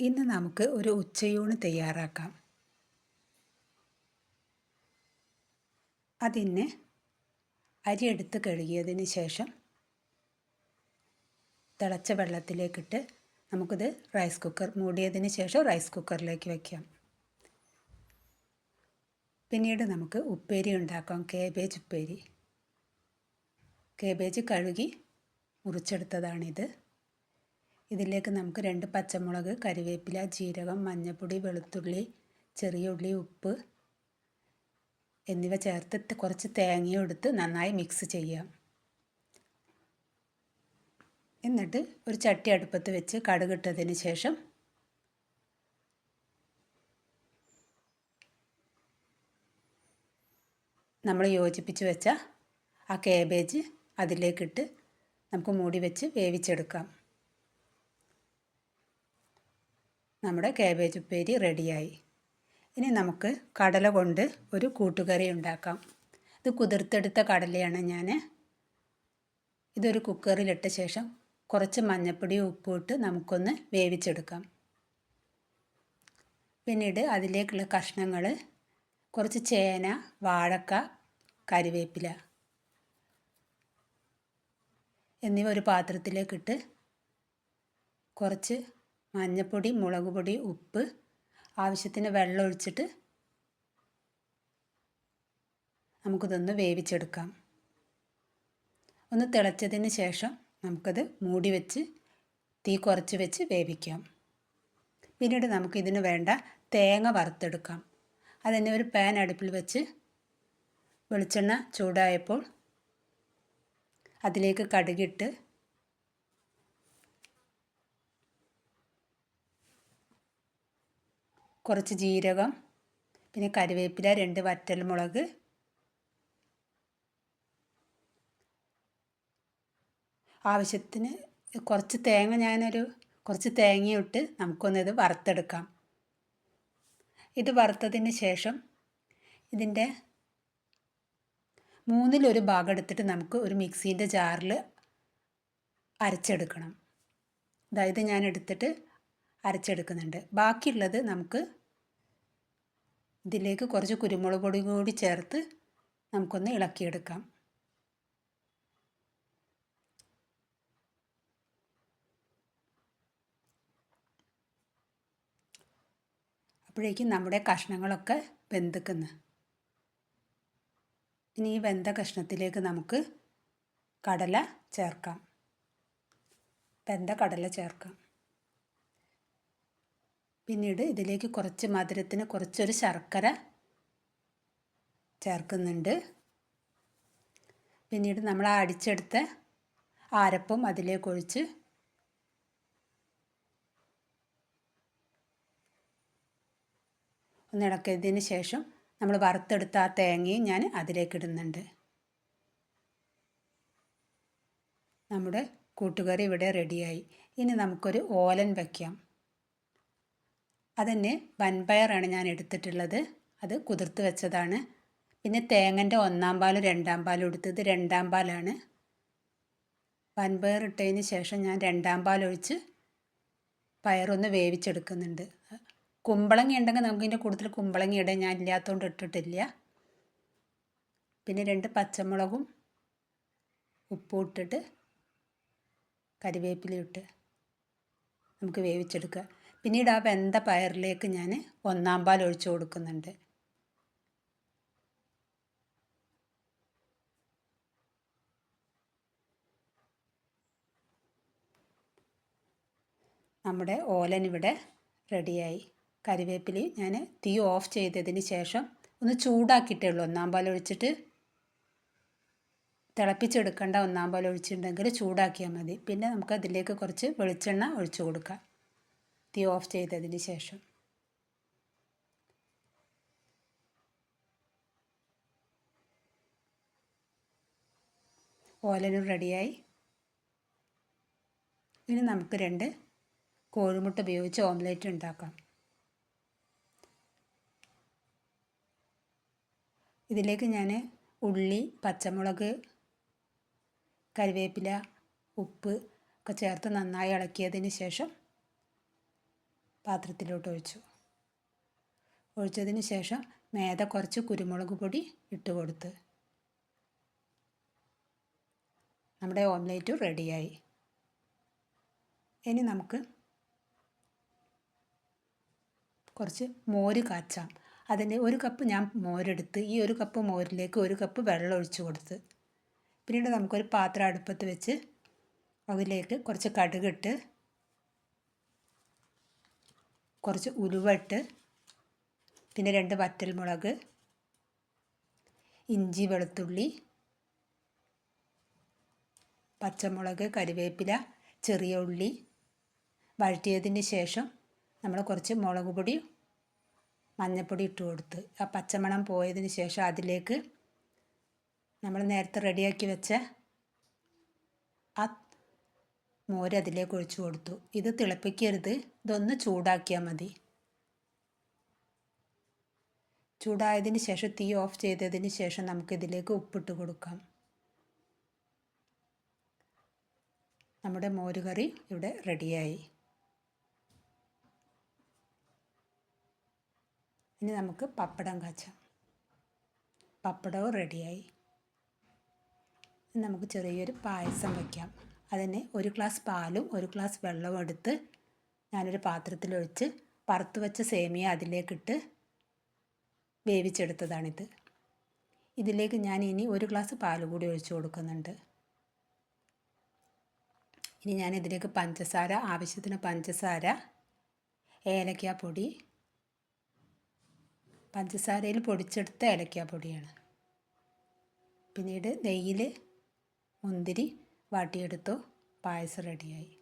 ഇന്ന് നമുക്ക് ഒരു ഉച്ചയൂണ് തയ്യാറാക്കാം. അതിന് അരി എടുത്ത് കഴുകിയതിന് ശേഷം തിളച്ച വെള്ളത്തിലേക്കിട്ട് നമുക്കിത് റൈസ് കുക്കർ മൂടിയതിന് ശേഷം റൈസ് കുക്കറിലേക്ക് വയ്ക്കാം പിന്നീട് നമുക്ക് ഉപ്പേരി ഉണ്ടാക്കാം കേബേജ് ഉപ്പേരി. കേബേജ് കഴുകി മുറിച്ചെടുത്തതാണിത്. ഇതിലേക്ക് നമുക്ക് രണ്ട് പച്ചമുളക് കറിവേപ്പില ജീരകം മഞ്ഞൾപ്പൊടി വെളുത്തുള്ളി ചെറിയ ഉള്ളി ഉപ്പ് എന്നിവ ചേർത്ത് കുറച്ച് തേങ്ങയും എടുത്ത് നന്നായി മിക്സ് ചെയ്യാം. എന്നിട്ട് ഒരു ചട്ടി അടുപ്പത്ത് വെച്ച് കടുകിട്ടതിന് ശേഷം നമ്മൾ യോജിപ്പിച്ച് വെച്ച ആ കേബേജ് അതിലേക്കിട്ട് നമുക്ക് മൂടി വെച്ച് വേവിച്ചെടുക്കാം. നമ്മുടെ കാബേജ് ഉപ്പേരി റെഡിയായി ഇനി നമുക്ക് കടല കൊണ്ട് ഒരു കൂട്ടുകറി ഉണ്ടാക്കാം. ഇത് കുതിർത്തെടുത്ത കടലയാണ് ഞാൻ ഇതൊരു കുക്കറിലിട്ട ശേഷം കുറച്ച് മഞ്ഞൾപ്പൊടി ഉപ്പും ഇട്ട് നമുക്കൊന്ന് വേവിച്ചെടുക്കാം. പിന്നീട് അതിലേക്കുള്ള കഷ്ണങ്ങൾ കുറച്ച് ചേന വാഴക്ക കരിവേപ്പില എന്നിവ ഒരു പാത്രത്തിലേക്കിട്ട് കുറച്ച് മഞ്ഞൾപ്പൊടി മുളക് പൊടി ഉപ്പ് ആവശ്യത്തിന് വെള്ളം ഒഴിച്ചിട്ട് നമുക്കിതൊന്ന് വേവിച്ചെടുക്കാം. ഒന്ന് തിളച്ചതിന് ശേഷം നമുക്കത് മൂടി വെച്ച് തീ കുറച്ച് വെച്ച് വേവിക്കാം. പിന്നീട് നമുക്കിതിന് വേണ്ട തേങ്ങ വറുത്തെടുക്കാം. അതിനെ ഒരു പാൻ അടുപ്പിൽ വെച്ച് വെളിച്ചെണ്ണ ചൂടായപ്പോൾ അതിലേക്ക് കടുകിട്ട് കുറച്ച് ജീരകം പിന്നെ കരുവേപ്പില രണ്ട് വറ്റൽമുളക് ആവശ്യത്തിന് കുറച്ച് തേങ്ങ ഞാനൊരു കുറച്ച് തേങ്ങയിട്ട് നമുക്കൊന്നിത് വറുത്തെടുക്കാം. ഇത് വറുത്തതിന് ശേഷം ഇതിന്റെ മൂന്നിലൊരു ഭാഗം എടുത്തിട്ട് നമുക്ക് ഒരു മിക്സീന്റെ ജാറിൽ അരച്ചെടുക്കണം. അതായത് ഞാൻ എടുത്തിട്ട് അരച്ചെടുക്കുന്നുണ്ട്. ബാക്കിയുള്ളത് നമുക്ക് ഇതിലേക്ക് കുറച്ച് കുരുമുളക് പൊടി കൂടി ചേർത്ത് നമുക്കൊന്ന് ഇളക്കിയെടുക്കാം. അപ്പോഴേക്കും നമ്മുടെ കഷ്ണങ്ങളൊക്കെ വെന്തിക്കുന്നു. ഇനി ഈ വെന്ത കഷ്ണത്തിലേക്ക് നമുക്ക് കടല ചേർക്കാം. വെന്ത കടല ചേർക്കാം. പിന്നീട് ഇതിലേക്ക് കുറച്ച് മധുരത്തിന് കുറച്ചൊരു ശർക്കര ചേർക്കുന്നുണ്ട്. പിന്നീട് നമ്മൾ അടിച്ചെടുത്ത ആരപ്പും അതിലേക്ക് ഒഴിച്ച് ഒന്നിളക്കിയതിന് ശേഷം നമ്മൾ വറുത്തെടുത്ത ആ തേങ്ങയും ഞാൻ അതിലേക്കിടുന്നുണ്ട് നമ്മുടെ കൂട്ടുകറി ഇവിടെ റെഡിയായി. ഇനി നമുക്കൊരു ഓലൻ വയ്ക്കാം അതന്നെ വൻപയറാണ് ഞാൻ എടുത്തിട്ടുള്ളത്. അത് കുതിർത്ത് വെച്ചതാണ്. പിന്നെ തേങ്ങന്റെ ഒന്നാം പാലും രണ്ടാം പാലും എടുത്തത് രണ്ടാം പാലാണ്. വൻപയർ ഇട്ടതിന് ശേഷം ഞാൻ രണ്ടാം പാലൊഴിച്ച് പയറൊന്ന് വേവിച്ചെടുക്കുന്നുണ്ട്. കുമ്പളങ്ങ ഉണ്ടെങ്കിൽ നമുക്കിതിന്റെ കൂടുതൽ കുമ്പളങ്ങി ഇടാൻ ഞാൻ ഇല്ലാത്തതുകൊണ്ട് ഇട്ടിട്ടില്ല. പിന്നെ രണ്ട് പച്ചമുളകും ഉപ്പും ഇട്ടിട്ട് കരിവേപ്പില ഇട്ട് നമുക്ക് വേവിച്ചെടുക്കുക പിന്നീട് ആ വെന്ത പയറിലേക്ക് ഞാൻ ഒന്നാം പാൽ ഒഴിച്ചു കൊടുക്കുന്നുണ്ട്. നമ്മുടെ ഓലൻ ഇവിടെ റെഡിയായി. കരിവേപ്പില ഞാൻ തീ ഓഫ് ചെയ്തതിന് ശേഷം ഒന്ന് ചൂടാക്കിയിട്ടേ ഉള്ളൂ. ഒന്നാം പാൽ ഒഴിച്ചിട്ട് തിളപ്പിച്ചെടുക്കേണ്ട ഒന്നാം പാൽ ഒഴിച്ചിട്ടുണ്ടെങ്കിൽ ചൂടാക്കിയാൽ മതി. പിന്നെ നമുക്ക് അതിലേക്ക് കുറച്ച് വെളിച്ചെണ്ണ ഒഴിച്ചു കൊടുക്കാം. തീ ഓഫ് ചെയ്തതിന് ശേഷം. ഓലനും റെഡിയായി. ഇനി നമുക്ക് രണ്ട് കോഴിമുട്ട ഉപയോഗിച്ച് ഓംലേറ്റ് ഉണ്ടാക്കാം. ഇതിലേക്ക് ഞാൻ ഉള്ളി പച്ചമുളക് കരിവേപ്പില ഉപ്പ് ഒക്കെ ചേർത്ത് നന്നായി ഇളക്കിയതിന് ശേഷം പാത്രത്തിലോട്ട് ഒഴിച്ചു ഒഴിച്ചതിന് ശേഷം മേത കുറച്ച് കുരുമുളക് പൊടി ഇട്ട് കൊടുത്ത്. നമ്മുടെ ഓംലേറ്റ് റെഡിയായി. ഇനി നമുക്ക് കുറച്ച് മോര് കാച്ചാം. അതിന് ഒരു കപ്പ് ഞാൻ മോരെടുത്ത് ഈ ഒരു കപ്പ് മോരിലേക്ക് ഒരു കപ്പ് വെള്ളം ഒഴിച്ചു കൊടുത്ത്. പിന്നീട് നമുക്കൊരു പാത്രം അടുപ്പത്ത് വെച്ച് അതിലേക്ക് കുറച്ച് കടുകിട്ട് കുറച്ച് ഉലുവട്ട് പിന്നെ രണ്ട് വറ്റൽമുളക് ഇഞ്ചി വെളുത്തുള്ളി പച്ചമുളക് കരിവേപ്പില ചെറിയ ഉള്ളി. വഴറ്റിയതിന് ശേഷം നമ്മൾ കുറച്ച് മുളക് പൊടി മഞ്ഞൾപ്പൊടി ഇട്ട് കൊടുത്ത്. ആ പച്ചമണം പോയതിന് ശേഷം അതിലേക്ക് നമ്മൾ നേരത്തെ റെഡിയാക്കി വെച്ച ആ മോര് അതിലേക്ക് ഒഴിച്ചു കൊടുത്തു. ഇത് തിളപ്പിക്കരുത്. ഇതൊന്ന് ചൂടാക്കിയാൽ മതി. ചൂടായതിന് ശേഷം തീ ഓഫ് ചെയ്തതിന് ശേഷം നമുക്കിതിലേക്ക് ഉപ്പിട്ട് കൊടുക്കാം. നമ്മുടെ മോരുകറി ഇവിടെ റെഡിയായി. ഇനി നമുക്ക് പപ്പടം കാച്ചാം. പപ്പടവും റെഡിയായി. നമുക്ക് ചെറിയൊരു പായസം വയ്ക്കാം അതിന് ഒരു ഗ്ലാസ് പാലും ഒരു ഗ്ലാസ് വെള്ളവും എടുത്ത് ഞാനൊരു പാത്രത്തിലൊഴിച്ച് വറുത്ത് വെച്ച സേമിയ അതിലേക്കിട്ട് വേവിച്ചെടുത്തതാണിത്. ഇതിലേക്ക് ഞാൻ ഇനി ഒരു ഗ്ലാസ് പാൽ കൂടി ഒഴിച്ചു കൊടുക്കുന്നുണ്ട്. ഇനി ഞാൻ ഇതിലേക്ക് പഞ്ചസാര ആവശ്യത്തിന് പഞ്ചസാര ഏലക്കാപ്പൊടി പഞ്ചസാരയിൽ പൊടിച്ചെടുത്ത ഏലക്കാപ്പൊടിയാണ് പിന്നീട് നെയ്യിൽ മുന്തിരി വാട്ടിയെടുത്തു പായസം റെഡിയായി